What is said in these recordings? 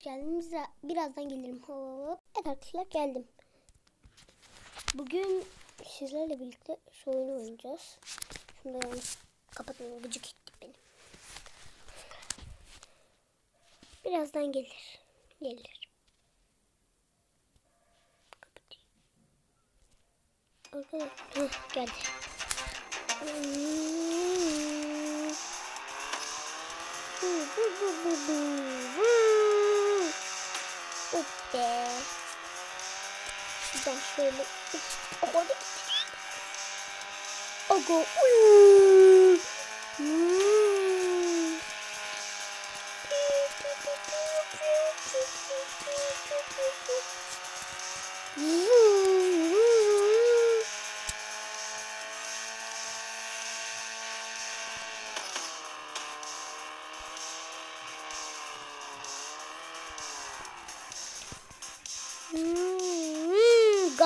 Geldim. Bize- Birazdan gelirim. Hop. Evet arkadaşlar geldim. Bugün sizlerle birlikte şu oyunu oynayacağız. Şunu da yani kapatın. Gıcık etti beni. Birazdan gelir. Gelir. Kapatayım. Arkadaşlar. Heh, geldi. Hmm. Bu bu bu bu bu. Oh be. Şuradan şöyle. Of, Oh gidecek.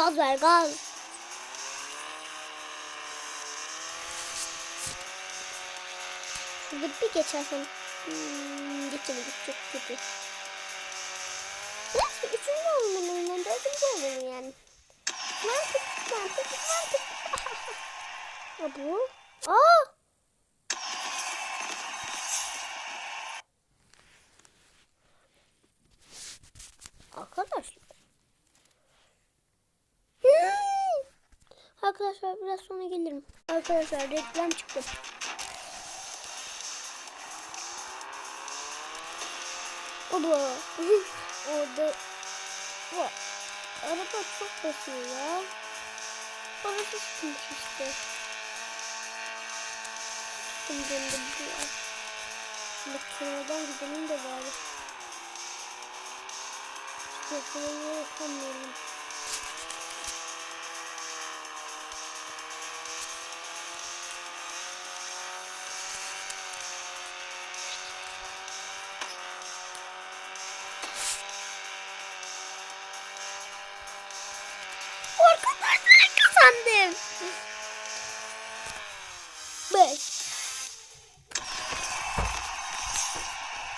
Gaz ver gaz. Şurada bir geçersen. Hmm, geçemedik çok kötü. Neyse üçüncü olmalıyım. Dördüncü olmalıyım yani. Mantık mantık mantık. Bu? Aa! Arkadaşlar. Hmm. Arkadaşlar biraz sonra gelirim. Arkadaşlar reklam çıktı. Oba. Orada. Bak. Araba çok basıyor ya. Parası sıkmış işte. Şimdi de bu ya. Şimdi kenardan gidelim de bari. Sesini yapamıyorum. Arkadaşlar kazandım. Beş.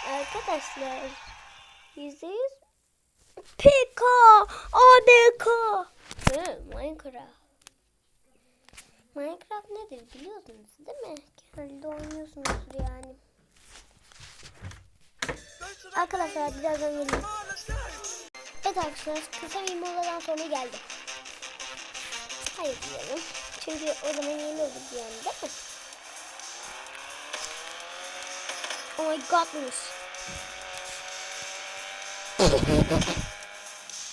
Arkadaşlar. Yüzde yüz PK, ADK. Hı, Minecraft. Minecraft nedir biliyorsunuz değil mi? Genelde oynuyorsunuzdur yani. Arkadaşlar birazdan gelin. Evet arkadaşlar kısa bir moladan sonra geldim. Hayır diyorum. Çünkü o zaman yeni olur yani değil mi? Oh my godness.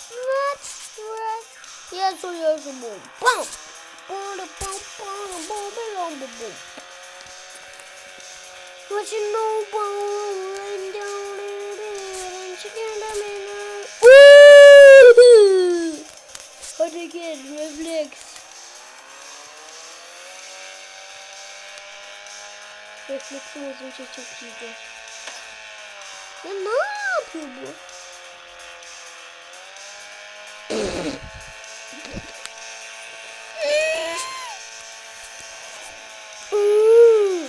What's what? Ya soruyorsun bu. Bam. Bam bam bam bam bam bam bam. What you know about and down there and chicken lemon. Woo! Hadi gel reflex. Refleksim uzun şey çok iyiydi. Ya ne yapıyor bu? Mm.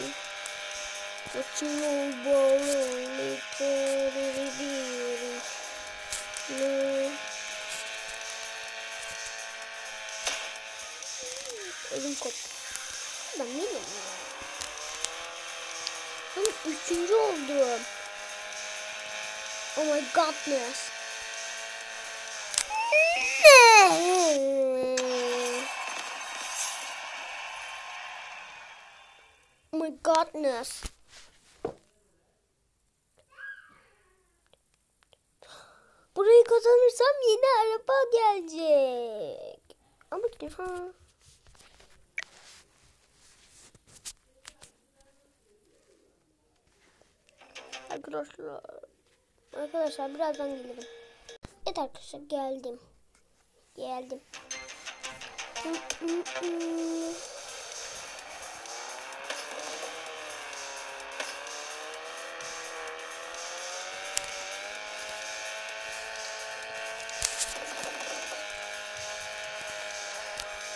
Watching all ball literally No. Elim koptu. Ben ne diyeyim ya? Ben üçüncü oldum. Oh my godness. Oh my godness. Burayı kazanırsam yeni araba gelecek. Ama ha. Arkadaşlar. Arkadaşlar birazdan gelirim. Evet arkadaşlar geldim. Geldim.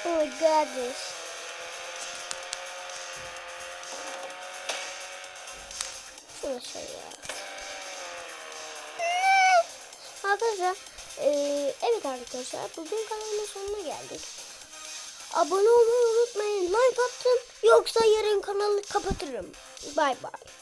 Oh my goodness. Şurası ya. Arkadaşlar eee, evet arkadaşlar bugün kanalımın sonuna geldik. Abone olmayı unutmayın. Like attım. Yoksa yarın kanalı kapatırım. Bay bay.